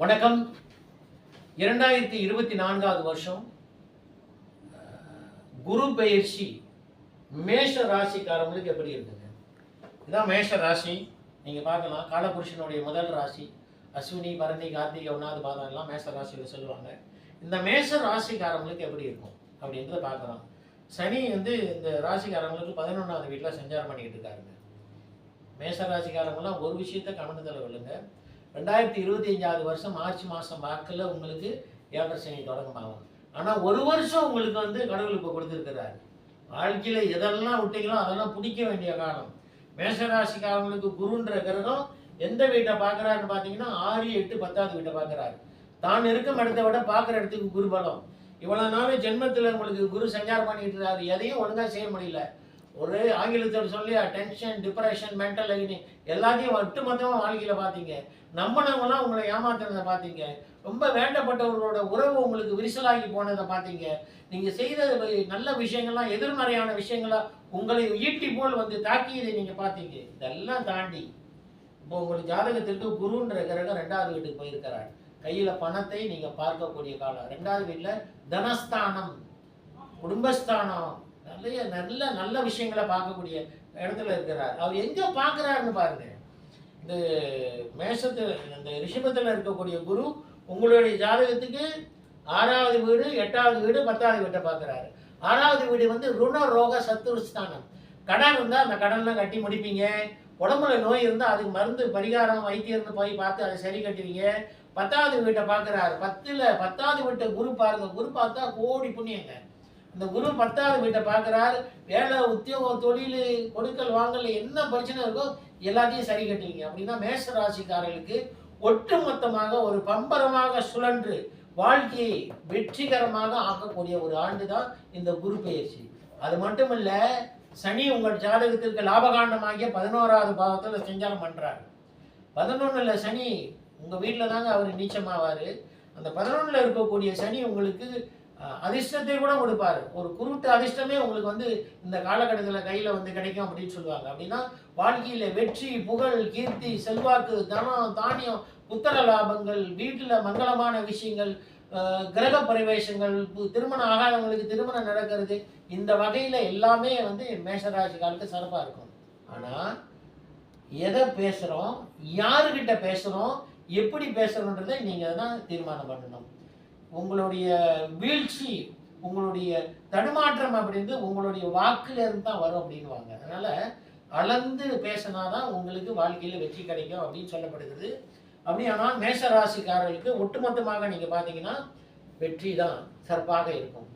வணக்கம். இரண்டாயிரத்தி இருபத்தி நான்காவது வருஷம் குரு பயிற்சி மேஷ ராசிக்காரங்களுக்கு எப்படி இருக்குங்க? இதான் மேஷ ராசி. நீங்கள் பார்க்கலாம் காலபுருஷனுடைய முதல் ராசி. அஸ்வினி பரணி கார்த்திகை ஒன்றாவது பாதம் எல்லாம் மேஷ ராசியில் சொல்லுவாங்க. இந்த மேஷ ராசிக்காரங்களுக்கு எப்படி இருக்கும் அப்படின்றத பார்க்கலாம். சனி வந்து இந்த ராசிக்காரங்களுக்கு பதினொன்றாவது வீட்டில் சஞ்சாரம் பண்ணிக்கிட்டு இருக்காருங்க. மேஷ ராசிக்காரங்களாம் ஒரு விஷயத்த கவனத்தில் விழுங்க ரெண்டாயிரத்தி இருபத்தி அஞ்சாவது வருஷம் மார்ச் மாதம் வாக்கில் உங்களுக்கு ஏழரை சனி தொடங்கமாகும் ஆனால் ஒரு வருஷம் உங்களுக்கு வந்து கடவுள் இப்போ கொடுத்துருக்கிறாரு. வாழ்க்கையில் எதெல்லாம் விட்டீங்களோ அதெல்லாம் பிடிக்க வேண்டிய காலம். மேஷராசிக்காரங்களுக்கு குருன்ற கிரகம் எந்த வீட்டை பார்க்குறாருன்னு பார்த்தீங்கன்னா ஆறு எட்டு பத்தாவது வீட்டை பார்க்குறாரு. தான் இருக்கும் இடத்த விட பார்க்குற இடத்துக்கு குரு பலம் இவ்வளோ நாள் ஜென்மத்தில் உங்களுக்கு குரு சஞ்சாரம் பண்ணிட்டு இருக்காரு. எதையும் ஒழுங்காக செய்ய முடியல. ஒரு ஆங்கிலத்தில் சொல்லி டென்ஷன் டிப்ரெஷன் மென்டல் எல்லாத்தையும் ஒட்டுமொத்தமாக வாழ்க்கையில் பார்த்தீங்க. நம்பினவங்களாம் உங்களை ஏமாத்துறதை பார்த்தீங்க. ரொம்ப வேண்டப்பட்டவர்களோட உறவு உங்களுக்கு விரிசலாகி போனதை பார்த்தீங்க. நீங்கள் செய்த நல்ல விஷயங்கள்லாம் எதிர்மறையான விஷயங்களாக உங்களை ஈட்டி போல் வந்து தாக்கியதை நீங்கள் பார்த்தீங்க. இதெல்லாம் தாண்டி இப்போ உங்களுக்கு ஜாதகத்திற்கு குருன்ற கிரகம் ரெண்டாவது வீட்டுக்கு போயிருக்கிறார். கையில் பணத்தை நீங்கள் பார்க்கக்கூடிய காலம். ரெண்டாவது வீட்டில் தனஸ்தானம் குடும்பஸ்தானம். நிறைய நல்ல நல்ல விஷயங்களை பார்க்கக்கூடிய இடத்துல இருக்கிறார். அவர் எங்கே பார்க்குறாருன்னு பாருங்க. இந்த மேஷத்தில் இந்த ரிஷபத்தில் இருக்கக்கூடிய குரு உங்களுடைய ஜாதகத்துக்கு ஆறாவது வீடு எட்டாவது வீடு பத்தாவது வீட்டை பார்க்குறாரு. ஆறாவது வீடு வந்து ருண ரோக சத்துருஸ்தானம் கடன் இருந்தால் அந்த கடன்லாம் கட்டி முடிப்பீங்க. உடம்புல நோய் இருந்தால் அதுக்கு மருந்து பரிகாரம் வைத்தியர்னு போய் பார்த்து அதை சரி கட்டுவீங்க. பத்தாவது வீட்டை பார்க்குறாரு. பத்தில் பத்தாவது வீட்டை குரு பாருங்க. குரு பார்த்தா கோடி புண்ணியங்க. இந்த குரு பத்தாவது வீட்டை பார்க்குறாரு வேலை உத்தியோகம் தொழில் கொடுக்கல் வாங்கல என்ன பிரச்சனை இருக்கோ எல்லாத்தையும் சரி கட்டுவீங்க அப்படின்னா மேஷ ராசிக்காரர்களுக்கு ஒட்டுமொத்தமாக ஒரு பம்பரமாக சுழன்று வாழ்க்கையை வெற்றிகரமாக ஆக்கக்கூடிய ஒரு ஆண்டு தான் இந்த குரு பயிற்சி அது மட்டும் இல்லை சனி உங்கள் ஜாதகத்திற்கு லாபகாண்டமாகிய பதினோராவது பாவத்தில் செஞ்சாலும் பண்ணுறாரு பதினொன்றில் சனி உங்கள் வீட்டில் தாங்க அவர் நீச்சமாவார். அந்த பதினொன்றில் இருக்கக்கூடிய சனி உங்களுக்கு அதிர்ஷ்டத்தை கூட கொடுப்பாரு. ஒரு குருட்டு அதிர்ஷ்டமே உங்களுக்கு வந்து இந்த காலகட்டத்தில் கையில் வந்து கிடைக்கும் அப்படின்னு சொல்லுவாங்க. அப்படின்னா வாழ்க்கையில் வெற்றி புகழ் கீர்த்தி செல்வாக்கு தனம் தானியம் புத்தக லாபங்கள் வீட்டில் மங்களமான விஷயங்கள் கிரக பிரவேசங்கள் பு- திருமணம் ஆகாதவங்களுக்கு திருமணம் நடக்கிறது இந்த வகையில் எல்லாமே வந்து மேஷராசிக்காலுக்கு சிறப்பாக இருக்கும். ஆனால் எதை பேசுகிறோம் யாருக்கிட்ட பேசுகிறோம் எப்படி பேசுகிறோன்றதை நீங்கள் தான் தீர்மானம் பண்ணணும். உங்களுடைய வீழ்ச்சி உங்களுடைய தடுமாற்றம் அப்படின்றது உங்களுடைய வாக்குலேருந்து தான் வரும் அப்படின்வாங்க அதனால் அளந்து பேசினாதான் உங்களுக்கு வாழ்க்கையில் வெற்றி கிடைக்கும் அப்படின்னு சொல்லப்படுகிறது. அப்படியானால் மேஷ ராசிக்காரர்களுக்கு ஒட்டுமொத்தமாக நீங்கள் பார்த்தீங்கன்னா வெற்றி தான் சிறப்பாக இருக்கும்.